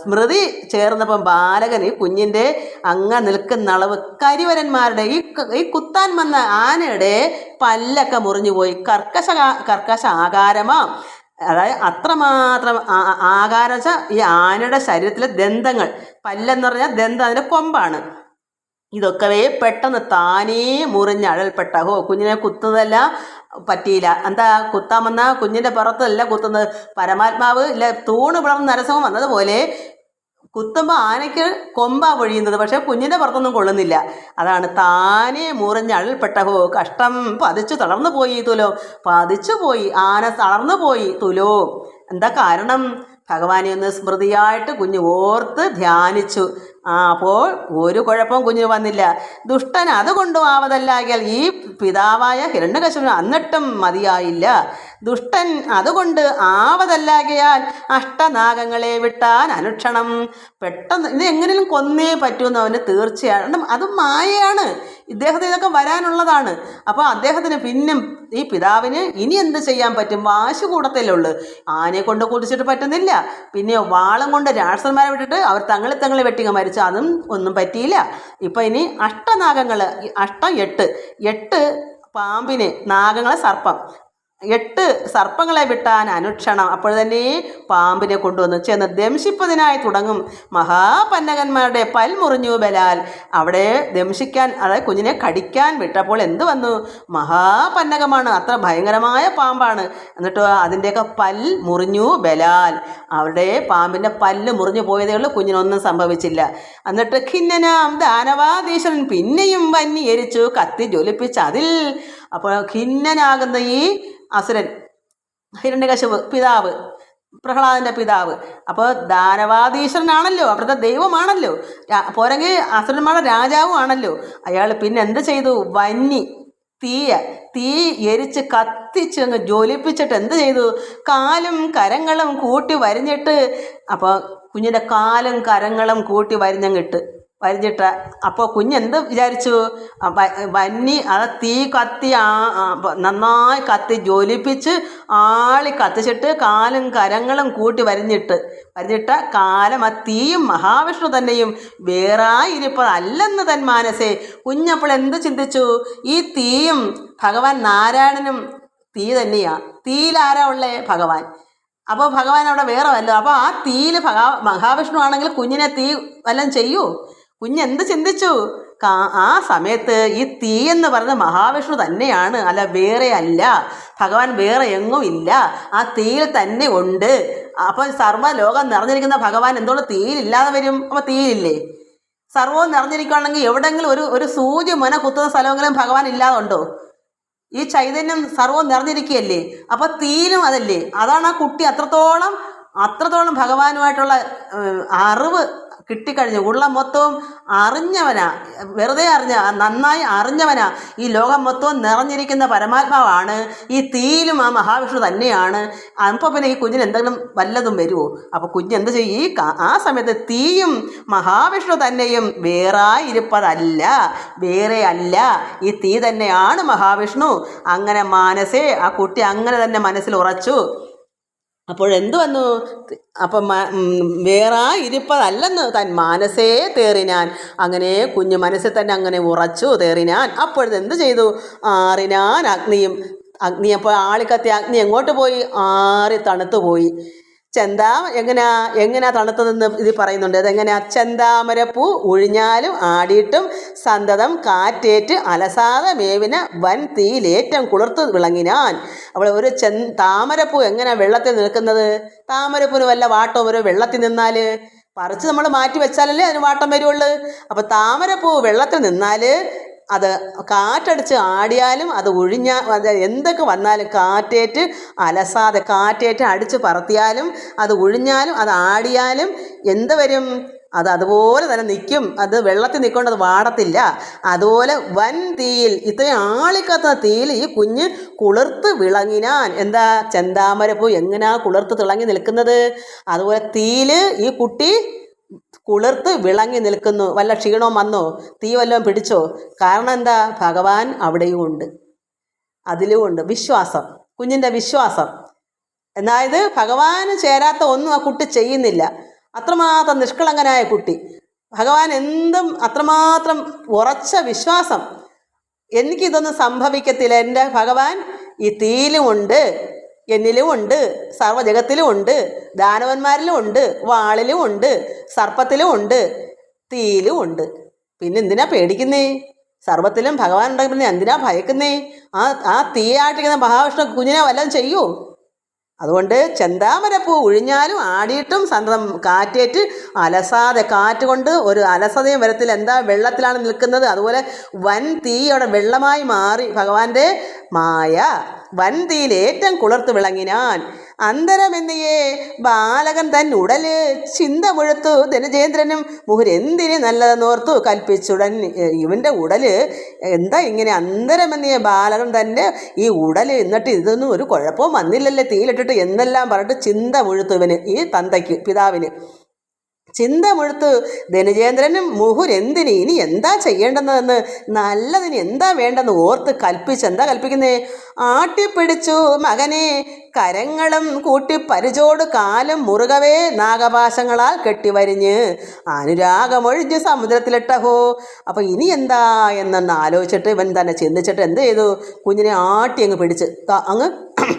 സ്മൃതി ചേർന്നപ്പം ബാലകൻ ഈ കുഞ്ഞിന്റെ അങ്ങ് നിൽക്കുന്ന അളവ് കരിവരന്മാരുടെ ഈ ഈ കുത്താൻ വന്ന ആനയുടെ പല്ലൊക്കെ മുറിഞ്ഞു പോയി. കർക്കശ കർക്കശ ആകാരമാ. അതായത് അത്രമാത്രം ആകാരം വെച്ചാൽ ഈ ആനയുടെ ശരീരത്തിലെ ദന്തങ്ങൾ. പല്ലെന്ന് പറഞ്ഞാൽ ദന്തം അതിന്റെ കൊമ്പാണ്. ഇതൊക്കവേ പെട്ടെന്ന് താനേ മുറിഞ്ഞ് അഴൽപ്പെട്ട ഹോ കുഞ്ഞിനെ കുത്തുന്നതല്ല പറ്റിയില്ല. എന്താ കുത്താൻ വന്ന കുഞ്ഞിന്റെ പുറത്തല്ല കുത്തുന്നത്? പരമാത്മാവ് ഇല്ല തൂണ് പിളർന്ന് നരസവും വന്നതുപോലെ കുത്തുമ്പോൾ ആനയ്ക്ക് കൊമ്പാ പൊഴിയുന്നത്. പക്ഷേ കുഞ്ഞിന്റെ പുറത്തൊന്നും കൊള്ളുന്നില്ല. അതാണ് താനെ മുറിഞ്ഞ് അഴൽപ്പെട്ട ഹോ കഷ്ടം പതിച്ചു തളർന്നു പോയി തുലോ. പതിച്ചു പോയി. ആന തളർന്നു പോയി തുലോ. എന്താ കാരണം? ഭഗവാനെ ഒന്ന് സ്മൃതിയായിട്ട് കുഞ്ഞ് ഓർത്ത് ധ്യാനിച്ചു. ആ അപ്പോൾ ഒരു കുഴപ്പവും കുഞ്ഞിന് വന്നില്ല. ദുഷ്ടൻ അതുകൊണ്ടും ആവതല്ലാകിയാൽ ഈ പിതാവായ ഹിരണ്യകശുവിന് എന്നിട്ടും മതിയായില്ല. ദുഷ്ടൻ അതുകൊണ്ട് ആവതല്ലാകയാൽ അഷ്ടനാഗങ്ങളെ വിട്ടാൻ അനുക്ഷണം. പെട്ടെന്ന് ഇത് എങ്ങനെയും കൊന്നേ പറ്റുമെന്ന് അവന് തീർച്ചയാണ് അത് മായയാണ്. ഇദ്ദേഹത്തിന് ഇതൊക്കെ വരാനുള്ളതാണ്. അപ്പോൾ അദ്ദേഹത്തിന് പിന്നും ഈ പിതാവിന് ഇനി എന്ത് ചെയ്യാൻ പറ്റും? വാശി കൂടത്തല്ലേ ഉള്ളൂ. ആനയെ കൊണ്ട് കുടിച്ചിട്ട് പറ്റുന്നില്ല. പിന്നെ വാളം കൊണ്ട് രാക്ഷസന്മാരെ വിട്ടിട്ട് അവർ തങ്ങളെ തങ്ങളെ വെട്ടിങ്ങ മരിച്ചു. അതും ഒന്നും പറ്റിയില്ല. ഇപ്പം ഇനി അഷ്ടനാഗങ്ങൾ അഷ്ടം എട്ട്. എട്ട് പാമ്പിനെ നാഗങ്ങളെ സർപ്പം. എട്ട് സർപ്പങ്ങളെ വിട്ടാൻ അനുക്ഷണം. അപ്പോൾ തന്നെ പാമ്പിനെ കൊണ്ടുവന്നു ചെന്ന് ദംശിപ്പതിനായി തുടങ്ങും. മഹാപന്നകന്മാരുടെ പൽമുറിഞ്ഞു ബലാൽ. അവിടെ ദംശിക്കാൻ അതായത് കുഞ്ഞിനെ കടിക്കാൻ വിട്ടപ്പോൾ എന്ത് വന്നു? മഹാപന്നകമാണ്. അത്ര ഭയങ്കരമായ പാമ്പാണ്. എന്നിട്ട് അതിന്റെയൊക്കെ പൽ മുറിഞ്ഞു ബലാൽ. അവിടെ പാമ്പിന്റെ പല്ല് മുറിഞ്ഞു പോയതേ ഉള്ളൂ. കുഞ്ഞിനൊന്നും സംഭവിച്ചില്ല. എന്നിട്ട് ഖിന്നനാം ദാനവാദീശ്വരൻ പിന്നെയും വന്നി എരിച്ചു കത്തി ജ്വലിപ്പിച്ച് അതിൽ അപ്പോൾ ഖിന്നനാകുന്ന ഈ അസുരൻ ഹിരണ്യകശിപ് പിതാവ് പ്രഹ്ലാദന്റെ പിതാവ്. അപ്പോൾ ദാനവാദീശ്വരനാണല്ലോ അവിടുത്തെ ദൈവമാണല്ലോ. പോരെങ്കിൽ അസുരന്മാരുടെ രാജാവും ആണല്ലോ അയാൾ പിന്നെ എന്ത് ചെയ്തു? വന്നി തീയ തീ എരിച്ച് കത്തിച്ച് അങ്ങ് ജ്വലിപ്പിച്ചിട്ട് എന്ത് ചെയ്തു? കാലും കരങ്ങളും കൂട്ടി വരിഞ്ഞിട്ട് അപ്പോൾ കുഞ്ഞിന്റെ കാലും കരങ്ങളും കൂട്ടി വരിഞ്ഞങ്ങിട്ട് വരിഞ്ഞിട്ട് അപ്പോൾ കുഞ്ഞെന്ത് വിചാരിച്ചു? വന്നി അത് തീ കത്തി നന്നായി കത്തി ജ്വലിപ്പിച്ച് ആളി കത്തിച്ചിട്ട് കാലും കരങ്ങളും കൂട്ടി വരിഞ്ഞിട്ട്. വരിഞ്ഞിട്ട കാലം ആ തീയും മഹാവിഷ്ണു തന്നെയും വേറായിരിപ്പതല്ലെന്ന് തൻ മാനസേ. കുഞ്ഞപ്പോൾ എന്ത് ചിന്തിച്ചു? ഈ തീയും ഭഗവാൻ നാരായണനും തീ തന്നെയാണ് തീയിലാരാ ഉള്ളേ? ഭഗവാൻ. അപ്പോൾ ഭഗവാൻ അവിടെ വേറെ വല്ലതും. അപ്പോൾ ആ തീയിൽ മഹാവിഷ്ണു ആണെങ്കിൽ കുഞ്ഞിനെ തീ വല്ലതും ചെയ്യൂ? കുഞ്ഞെന്ത് ചിന്തിച്ചു? ആ സമയത്ത് ഈ തീ എന്ന് പറഞ്ഞ മഹാവിഷ്ണു തന്നെയാണ്. അല്ല വേറെ അല്ല ഭഗവാൻ വേറെ എങ്ങും ഇല്ല. ആ തീയിൽ തന്നെ ഉണ്ട്. അപ്പോൾ സർവലോകം നിറഞ്ഞിരിക്കുന്ന ഭഗവാൻ എന്തുകൊണ്ട് തീയിലില്ലാതെ വരും? അപ്പോൾ തീയിലില്ലേ? സർവവും നിറഞ്ഞിരിക്കുകയാണെങ്കിൽ എവിടെയെങ്കിലും ഒരു ഒരു സൂചി മുന കുത്തുന്ന സ്ഥലമെങ്കിലും ഭഗവാൻ ഇല്ലാതെ ഉണ്ടോ? ഈ ചൈതന്യം സർവം നിറഞ്ഞിരിക്കുകയല്ലേ? അപ്പൊ തീരും അതല്ലേ? അതാണ് ആ കുട്ടി അത്രത്തോളം അത്രത്തോളം ഭഗവാനുമായിട്ടുള്ള അറിവ് കിട്ടിക്കഴിഞ്ഞു. ഉള്ള മൊത്തവും അറിഞ്ഞവനാ. വെറുതെ അറിഞ്ഞ നന്നായി അറിഞ്ഞവനാ. ഈ ലോകം മൊത്തവും നിറഞ്ഞിരിക്കുന്ന പരമാത്മാവാണ്. ഈ തീയിലും ആ മഹാവിഷ്ണു തന്നെയാണ്. അപ്പോൾ പിന്നെ ഈ കുഞ്ഞിന് എന്തെങ്കിലും വല്ലതും വരുമോ അപ്പോൾ കുഞ്ഞ് എന്ത് ചെയ്യും? ഈ ആ സമയത്ത് തീയും മഹാവിഷ്ണു തന്നെയും വേറായിരിപ്പതല്ല. വേറെ അല്ല ഈ തീ തന്നെയാണ് മഹാവിഷ്ണു. അങ്ങനെ മാനസേ ആ കുട്ടി അങ്ങനെ തന്നെ മനസ്സിൽ ഉറച്ചു. അപ്പോഴെന്ത് വന്നു? അപ്പം വേറെ ഇരിപ്പതല്ലെന്ന് താൻ മനസ്സേ തേറിനാൻ. അങ്ങനെ കുഞ്ഞു മനസ്സിൽ തന്നെ അങ്ങനെ ഉറച്ചു തേറിനാൻ. അപ്പോഴെന്ത് ചെയ്തു? ആറിനാൻ അഗ്നിയും അഗ്നി അപ്പോൾ ആളിക്കത്തി അഗ്നി എങ്ങോട്ട് പോയി? ആറി തണുത്തു പോയി ചെന്താ എങ്ങനെയാ എങ്ങനെയാ തണുത്തതെന്ന് ഇത് പറയുന്നുണ്ട്. അതെങ്ങനെയാ ചെന്താമരപ്പൂ ഒഴിഞ്ഞാലും ആടിയിട്ടും സന്തതം കാറ്റേറ്റ് അലസാതെ മേവിന വൻ തീയിലേറ്റം കുളിർത്ത് വിളങ്ങിനാൻ. അവൾ ഒരു ചെ താമരപ്പൂ എങ്ങനെയാ വെള്ളത്തിൽ നിൽക്കുന്നത്? താമരപ്പൂന് വല്ല വാട്ടവും ഒരു വെള്ളത്തിൽ നിന്നാൽ? പറിച്ച് നമ്മൾ മാറ്റി വെച്ചാലല്ലേ അതിന് വാട്ടം വരുള്ളൂ. അപ്പോൾ താമരപ്പൂ വെള്ളത്തിൽ നിന്നാൽ അത് കാറ്റടിച്ച് ആടിയാലും അത് ഒഴിഞ്ഞ എന്തൊക്കെ വന്നാലും കാറ്റേറ്റ് അലസാതെ കാറ്റേറ്റ് അടിച്ച് പറത്തിയാലും അത് ഒഴിഞ്ഞാലും അത് ആടിയാലും എന്ത് വരും അത് അതുപോലെ തന്നെ നിൽക്കും. അത് വെള്ളത്തിൽ നിൽക്കൊണ്ട് അത് വാടത്തില്ല. അതുപോലെ വൻ തീയിൽ ഇത്രയും ആളിക്കത്തുന്ന തീയിൽ ഈ കുഞ്ഞ് കുളിർത്ത് വിളങ്ങിനാൻ എന്താ? ചെന്താമരപ്പൂ എങ്ങനെയാ കുളിർത്ത് തിളങ്ങി നിൽക്കുന്നത്? അതുപോലെ തീയിൽ ഈ കുട്ടി കുളിർത്ത് വിളങ്ങി നിൽക്കുന്നു. വല്ല ക്ഷീണവും വന്നോ? തീ വല്ലതും പിടിച്ചോ? കാരണം എന്താ? ഭഗവാൻ അവിടെയും ഉണ്ട്. അതിലും ഉണ്ട്. വിശ്വാസം. കുഞ്ഞിന്റെ വിശ്വാസം. എന്നായത് ഭഗവാന് ചേരാത്ത ഒന്നും ആ കുട്ടി ചെയ്യുന്നില്ല. അത്രമാത്രം നിഷ്കളങ്കനായ കുട്ടി. ഭഗവാൻ എന്തും അത്രമാത്രം ഉറച്ച വിശ്വാസം. എനിക്കിതൊന്നും സംഭവിക്കത്തില്ല. എന്റെ ഭഗവാൻ ഈ തീയിലുമുണ്ട് എന്നിലും ഉണ്ട് സർവജഗത്തിലും ഉണ്ട് ദാനവന്മാരിലും ഉണ്ട് വാളിലും ഉണ്ട് സർപ്പത്തിലും ഉണ്ട് തീയിലും ഉണ്ട്. പിന്നെ എന്തിനാ പേടിക്കുന്നേ? സർവത്തിലും ഭഗവാൻ ഉണ്ടെങ്കിൽ പിന്നെ എന്തിനാ ഭയക്കുന്നേ? ആ ആ തീയായിട്ടിരിക്കുന്ന മഹാവിഷ്ണു കുഞ്ഞിനെ വല്ലതും ചെയ്യൂ? അതുകൊണ്ട് ചെന്താമരപ്പൂ ഉഴിഞ്ഞാലും ആടിയിട്ടും സന്തതം കാറ്റേറ്റ് അലസാതെ കാറ്റ് കൊണ്ട് ഒരു അലസതയും വരത്തിൽ എന്താ വെള്ളത്തിലാണ് നിൽക്കുന്നത്? അതുപോലെ വൻ തീ അവിടെ വെള്ളമായി മാറി. ഭഗവാന്റെ മായ വൻ തീയിൽ ഏറ്റവും കുളിർത്ത് വിളങ്ങിനാൻ അന്തരമെന്നിയേ. ബാലകൻ തൻ ഉടൽ ചിന്ത മുഴുത്തു ധനജേന്ദ്രനും മുഹുരെന്തിന് നല്ലതെന്നോർത്തു കൽപ്പിച്ചുടൻ. ഇവന്റെ ഉടൽ എന്താ ഇങ്ങനെ അന്തരമെന്നിയ? ബാലകൻ തന്റെ ഈ ഉടൽ എന്നിട്ട് ഇതൊന്നും ഒരു കുഴപ്പവും വന്നില്ലല്ലേ? തീയിലിട്ടിട്ട് എന്നെല്ലാം പറഞ്ഞിട്ട് ചിന്ത മുഴുത്തു ഇവന് ഈ തന്തയ്ക്ക് പിതാവിന്. ചിന്ത മുഴുത്ത് ധനുജേന്ദ്രനും മുഹുരെന്തിന് ഇനി എന്താ ചെയ്യേണ്ടതെന്ന് നല്ലതിന് എന്താ വേണ്ടെന്ന് ഓർത്ത് കൽപ്പിച്ച് എന്താ കൽപ്പിക്കുന്നേ? ആട്ടിപ്പിടിച്ചു മകനെ കരങ്ങളും കൂട്ടി പരിചോട് കാലും മുറുകവേ നാഗപാശങ്ങളാൽ കെട്ടിവരിഞ്ഞ്. അനുരാഗമൊഴിഞ്ഞ് സമുദ്രത്തിലിട്ടഹോ. അപ്പോൾ ഇനി എന്താ എന്നൊന്ന് ആലോചിച്ചിട്ട് ഇവൻ തന്നെ ചിന്തിച്ചിട്ട് എന്ത് ചെയ്തു? കുഞ്ഞിനെ ആട്ടി അങ്ങ് പിടിച്ച് അങ്ങ്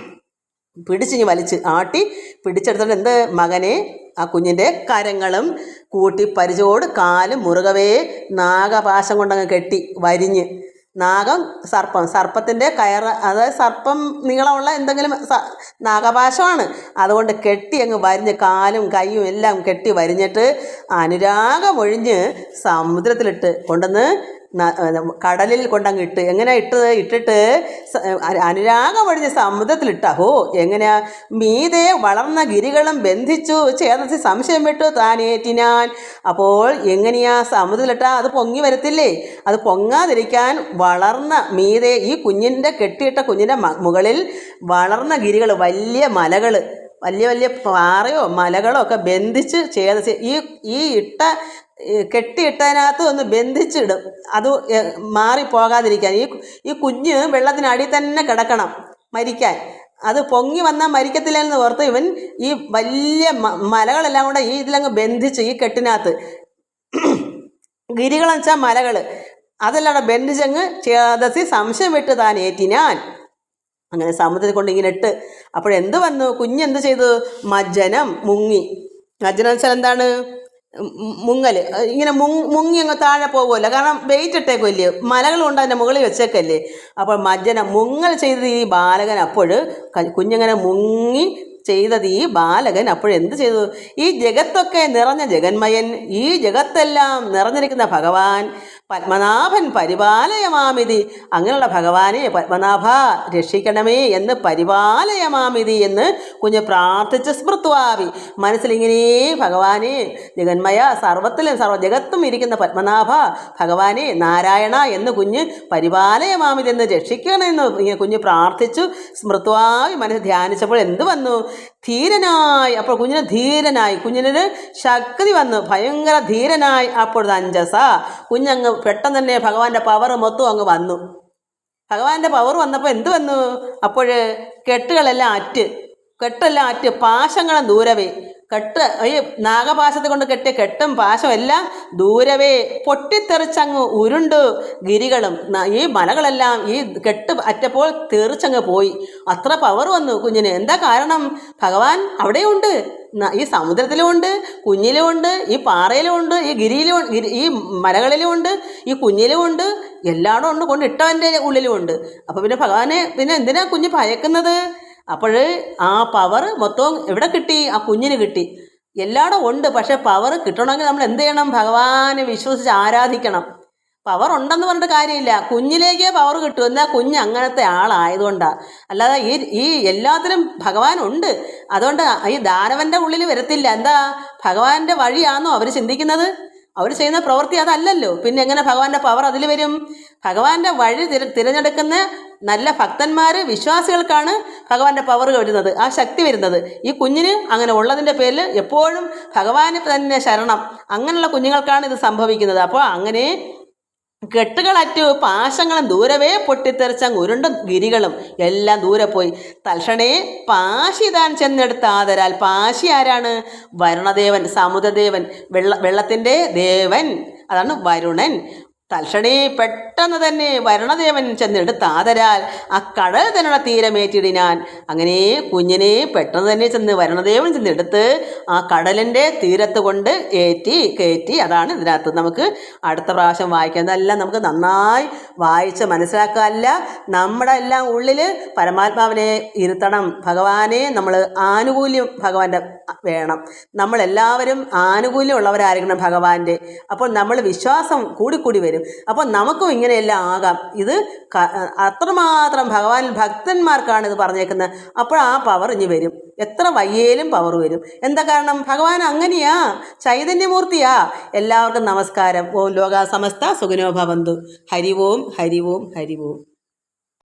പിടിച്ചിഞ്ഞ് വലിച്ച് ആട്ടി പിടിച്ചെടുത്തിട്ട് എന്ത്? മകനെ ആ കുഞ്ഞിന്റെ കരങ്ങളും കൂട്ടി പരിചോട് കാലും മുറുകവേ നാഗപാശം കൊണ്ടങ്ങ് കെട്ടി വരിഞ്ഞ്. നാഗം സർപ്പം സർപ്പത്തിന്റെ കയർ അതായത് സർപ്പം നീളമുള്ള എന്തെങ്കിലും നാഗപാശമാണ്. അതുകൊണ്ട് കെട്ടി അങ്ങ് വരിഞ്ഞ് കാലും കൈയും എല്ലാം കെട്ടി വരിഞ്ഞിട്ട് അനുരാഗമൊഴിഞ്ഞ് സമുദ്രത്തിലിട്ട് കൊണ്ടുവന്ന് കടലിൽ കൊണ്ടങ്ങ് ഇട്ട് എങ്ങനെ ഇട്ടത്? ഇട്ടിട്ട് അനുരാഗം ഒഴിഞ്ഞ് സമുദ്രത്തിലിട്ട. ഹോ എങ്ങനെയാ? മീതെ വളർന്ന ഗിരികളും ബന്ധിച്ചു. ചേർന്ന് സംശയം വിട്ടു താനേറ്റിനാൻ അപ്പോൾ എങ്ങനെയാ സമുദ്രത്തിലിട്ട? അത് പൊങ്ങി വരത്തില്ലേ? അത് പൊങ്ങാതിരിക്കാൻ വളർന്ന മീതെ ഈ കുഞ്ഞിന്റെ കെട്ടിയിട്ട കുഞ്ഞിന്റെ മുകളിൽ വളർന്ന ഗിരികൾ വലിയ മലകൾ വലിയ വലിയ പാറയോ മലകളോ ഒക്കെ ബന്ധിച്ച് ചെയ്ത ഈ ഈ ഇട്ട കെട്ടിയിട്ടതിനകത്ത് ഒന്ന് ബന്ധിച്ചിടും. അത് മാറിപ്പോകാതിരിക്കാൻ. ഈ ഈ കുഞ്ഞ് വെള്ളത്തിനടി തന്നെ കിടക്കണം മരിക്കാൻ. അത് പൊങ്ങി വന്നാൽ മരിക്കത്തില്ലെന്ന് ഓർത്ത് ഇവൻ ഈ വലിയ മലകളെല്ലാം കൂടെ ഈ ഇതിലങ്ങ് ബന്ധിച്ച് ഈ കെട്ടിനകത്ത്. ഗിരികളെന്ന് വെച്ചാൽ മലകൾ അതെല്ലാം ബന്ധിച്ചങ്ങ് ചേതസി സംശയം വിട്ട് താൻ ഏറ്റിനാൻ. അങ്ങനെ സമുദ്രത്തിൽ കൊണ്ട് ഇങ്ങനെ ഇട്ട്. അപ്പോഴെന്ത് വന്നു? കുഞ്ഞെന്ത് ചെയ്തു? മജ്ജനം മുങ്ങി. മജ്ജനം വെച്ചാൽ എന്താണ്? മുങ്ങൽ. ഇങ്ങനെ മുങ് മുങ്ങി അങ്ങ് താഴെ പോകുമല്ലോ. കാരണം വെയിറ്റ് ഇട്ടേക്കുമല്ലേ മലകളുണ്ട് അതിന്റെ മുകളിൽ വെച്ചേക്കല്ലേ? അപ്പോൾ മജ്ജനം മുങ്ങൽ ചെയ്തത് ഈ ബാലകൻ അപ്പോൾ കുഞ്ഞിങ്ങനെ മുങ്ങി ചെയ്തത് ഈ ബാലകൻ അപ്പോഴെന്ത് ചെയ്തു? ഈ ജഗത്തൊക്കെ നിറഞ്ഞ ജഗന്മയൻ ഈ ജഗത്തെല്ലാം നിറഞ്ഞിരിക്കുന്ന ഭഗവാൻ പത്മനാഭൻ പരിപാലയമാമിതി. അങ്ങനെയുള്ള ഭഗവാനെ പത്മനാഭ രക്ഷിക്കണമേ എന്ന് പരിപാലയമാമിതി എന്ന് കുഞ്ഞ് പ്രാർത്ഥിച്ച് സ്മൃത്വാവി. മനസ്സിലിങ്ങനെ ഭഗവാനെ ജഗന്മയ സർവത്തിലും സർവ ജഗത്തും ഇരിക്കുന്ന പത്മനാഭ ഭഗവാനെ നാരായണ എന്ന് കുഞ്ഞ് പരിപാലയമാമിതി എന്ന് രക്ഷിക്കണമെന്ന് കുഞ്ഞ് പ്രാർത്ഥിച്ചു. സ്മൃത്വാവി മനസ്സ് ധ്യാനിച്ചപ്പോൾ എന്ത് വന്നു? ധീരനായി. അപ്പോൾ കുഞ്ഞിന് ധീരനായി. കുഞ്ഞിനൊരു ശക്തി വന്നു. ഭയങ്കര ധീരനായി. അപ്പോൾ അഞ്ചസ. കുഞ്ഞങ്ങ് പെട്ടെന്ന് തന്നെ ഭഗവാന്റെ പവർ മൊത്തം അങ്ങ് വന്നു. ഭഗവാന്റെ പവർ വന്നപ്പോൾ എന്ത് വന്നു? അപ്പോൾ കെട്ടുകളെല്ലാം അറ്റ്. കെട്ടെല്ലാം അറ്റ്. പാശങ്ങളും ദൂരവേ. കെട്ട് ഈ നാഗപാശത്തെ കൊണ്ട് കെട്ടിയ കെട്ടും പാശം എല്ലാം ദൂരവേ പൊട്ടിത്തെറിച്ചങ്ങ് ഉരുണ്ട് ഗിരികളും. ഈ മലകളെല്ലാം ഈ കെട്ട് അറ്റപ്പോൾ തെറിച്ചങ്ങ് പോയി. അത്ര പവർ വന്നു കുഞ്ഞിന്. എന്താ കാരണം? ഭഗവാൻ അവിടെയുണ്ട്. ഈ സമുദ്രത്തിലുമുണ്ട് കുഞ്ഞിലുമുണ്ട് ഈ പാറയിലുമുണ്ട് ഈ ഗിരിയിലും ഈ മലകളിലുമുണ്ട് ഈ കുഞ്ഞിലുമുണ്ട് എല്ലായിടും ഉണ്ട് കൊണ്ട് ഇട്ടവന്റെ ഉള്ളിലുമുണ്ട് അപ്പോൾ പിന്നെ ഭഗവാനെ പിന്നെ എന്തിനാ കുഞ്ഞ് ഭയക്കുന്നത്? അപ്പോൾ ആ പവർ മൊത്തവും എവിടെ കിട്ടി? ആ കുഞ്ഞിന് കിട്ടി. എല്ലായിടും ഉണ്ട് പക്ഷേ പവർ കിട്ടണമെങ്കിൽ നമ്മൾ എന്ത് ചെയ്യണം? ഭഗവാനെ വിശ്വസിച്ച് ആരാധിക്കണം. പവർ ഉണ്ടെന്ന് പറഞ്ഞിട്ട് കാര്യമില്ല. കുഞ്ഞിലേക്കേ പവർ കിട്ടും. എന്നാൽ കുഞ്ഞ് അങ്ങനത്തെ ആളായതുകൊണ്ടാണ് അല്ലാതെ ഈ ഈ എല്ലാത്തിലും ഭഗവാൻ ഉണ്ട്. അതുകൊണ്ട് ഈ ദാനവന്റെ ഉള്ളിൽ വരത്തില്ല. എന്താ? ഭഗവാന്റെ വഴിയാണോ അവർ ചിന്തിക്കുന്നത്? അവർ ചെയ്യുന്ന പ്രവൃത്തി അതല്ലല്ലോ. പിന്നെ എങ്ങനെ ഭഗവാന്റെ പവർ അതിൽ വരും? ഭഗവാന്റെ വഴി തിര തിരഞ്ഞെടുക്കുന്ന നല്ല ഭക്തന്മാർ വിശ്വാസികൾക്കാണ് ഭഗവാന്റെ പവർ വരുന്നത് ആ ശക്തി വരുന്നത്. ഈ കുഞ്ഞിന് അങ്ങനെ ഉള്ളതിന്റെ പേരിൽ എപ്പോഴും ഭഗവാന് തന്നെ ശരണം. അങ്ങനെയുള്ള കുഞ്ഞുങ്ങൾക്കാണ് ഇത് സംഭവിക്കുന്നത്. അപ്പോൾ അങ്ങനെ കെട്ടുകളറ്റു പാശങ്ങളും ദൂരവേ പൊട്ടിത്തെറിച്ച ഉരുണ്ട ഗിരികളും. എല്ലാം ദൂരെ പോയി. തൽക്ഷണേ പാശി താൻ ചെന്നെടുത്ത ആദരാൽ. പാശി ആരാണ്? വരുണദേവൻ സമുദ്രദേവൻ വെള്ള വെള്ളത്തിന്റെ ദേവൻ. അതാണ് വരുണൻ. തൽക്ഷണേ പെട്ടെന്ന് തന്നെ വരുണദേവൻ ചെന്നെടുത്ത് ആദരാൽ ആ കടൽ തന്നെയുള്ള തീരമേറ്റിടിനാൻ അങ്ങനെ കുഞ്ഞിനെ പെട്ടെന്ന് തന്നെ ചെന്ന് വരുണദേവൻ ചെന്നെടുത്ത് ആ കടലിന്റെ തീരത്ത് കൊണ്ട് ഏറ്റി കയറ്റി അതാണ് ഇതിനകത്ത് നമുക്ക് അടുത്ത പ്രാവശ്യം വായിക്കുന്നതെല്ലാം നമുക്ക് നന്നായി വായിച്ച് മനസ്സിലാക്കാനല്ല നമ്മുടെ എല്ലാം ഉള്ളിൽ പരമാത്മാവിനെ ഇരുത്തണം. ഭഗവാനെ നമ്മൾ ആനുകൂല്യം ഭഗവാന്റെ വേണം. നമ്മളെല്ലാവരും ആനുകൂല്യമുള്ളവരായിരിക്കണം ഭഗവാന്റെ. അപ്പോൾ നമ്മൾ വിശ്വാസം കൂടിക്കൂടി വരും. അപ്പോൾ നമുക്കും ഇങ്ങനെയെല്ലാം ആകാം. ഇത് അത്രമാത്രം ഭഗവാൻ ഭക്തന്മാർക്കാണ് ഇത് പറഞ്ഞേക്കുന്നത്. അപ്പോൾ ആ പവർ ഇനി വരും. എത്ര വയ്യേലും പവർ വരും. എന്താ കാരണം? ഭഗവാൻ അങ്ങനെയാ. ചൈതന്യമൂർത്തിയാ. എല്ലാവർക്കും നമസ്കാരം. ഓം ലോകാസമസ്ത സമസ്ത ഹരിവോം ഹരിവോം ഹരിവോം